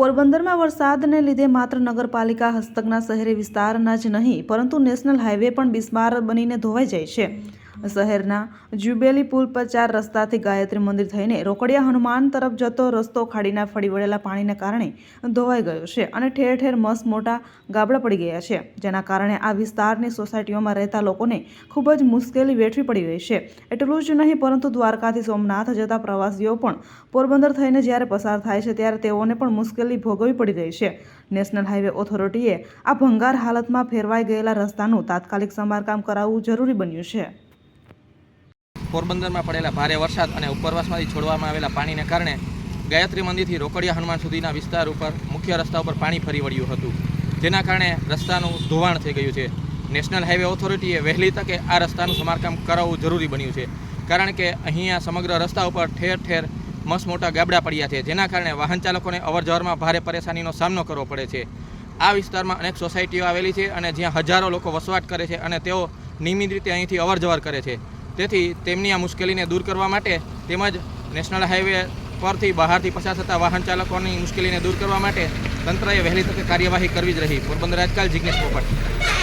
પોરબંદરમાં વરસાદને લીધે માત્ર નગરપાલિકા હસ્તકના શહેરી વિસ્તારના જ નહીં, પરંતુ નેશનલ હાઈવે પણ બિસ્માર બનીને ધોવાઈ જાય છે. શહેરના જ્યુબેલી પુલ પર ચાર રસ્તાથી ગાયત્રી મંદિર થઈને રોકડિયા હનુમાન તરફ જતો રસ્તો ખાડીના ફળી વળેલા પાણીને કારણે ધોવાઈ ગયો છે અને ઠેર ઠેર મસ્ત મોટા ગાબડા પડી ગયા છે, જેના કારણે આ વિસ્તારની સોસાયટીઓમાં રહેતા લોકોને ખૂબ જ મુશ્કેલી વેઠવી પડી રહી છે. એટલું જ નહીં, પરંતુ દ્વારકાથી સોમનાથ જતા પ્રવાસીઓ પણ પોરબંદર થઈને જ્યારે પસાર થાય છે ત્યારે તેઓને પણ મુશ્કેલી ભોગવવી પડી રહી છે. નેશનલ હાઈવે ઓથોરિટીએ આ ભંગાર હાલતમાં ફેરવાઈ ગયેલા રસ્તાનું તાત્કાલિક સમારકામ કરાવવું જરૂરી બન્યું છે. પોરબંદરમાં પડેલા ભારે વરસાદ અને ઉપરવાસમાંથી છોડવામાં આવેલા પાણીને કારણે ગાયત્રી મંદિરથી રોકડિયા હનુમાન સુધીના વિસ્તાર ઉપર મુખ્ય રસ્તા ઉપર પાણી ફરી વળ્યું હતું. જેના કારણે રસ્તાનું ધોવાણ થઈ ગયું છે. નેશનલ હાઈવે ઓથોરિટીએ વહેલી તકે આ રસ્તાનું સમારકામ કરાવવું જરૂરી બન્યું છે. કારણ કે અહીંયા સમગ્ર રસ્તા ઉપર ઠેર ઠેર મસ્ત મોટા ગાબડા પડ્યા છે, જેના કારણે વાહન ચાલકોને અવરજવરમાં ભારે પરેશાનીનો સામનો કરવો પડે છે. આ વિસ્તારમાં અનેક સોસાયટીઓ આવેલી છે અને જ્યાં હજારો લોકો વસવાટ કરે છે અને તેઓ નિયમિત રીતે અહીંથી અવરજવર કરે છે. તેથી તેમની આ મુશ્કેલીને દૂર કરવા માટે તેમજ નેશનલ હાઈવે પરથી બહારથી પસાર થતા વાહન ચાલકોની મુશ્કેલીને દૂર કરવા માટે તંત્રએ વહેલી તકે કાર્યવાહી કરવી જ રહી. પોરબંદર આજકાલ જિજ્ઞેશ પોપટ.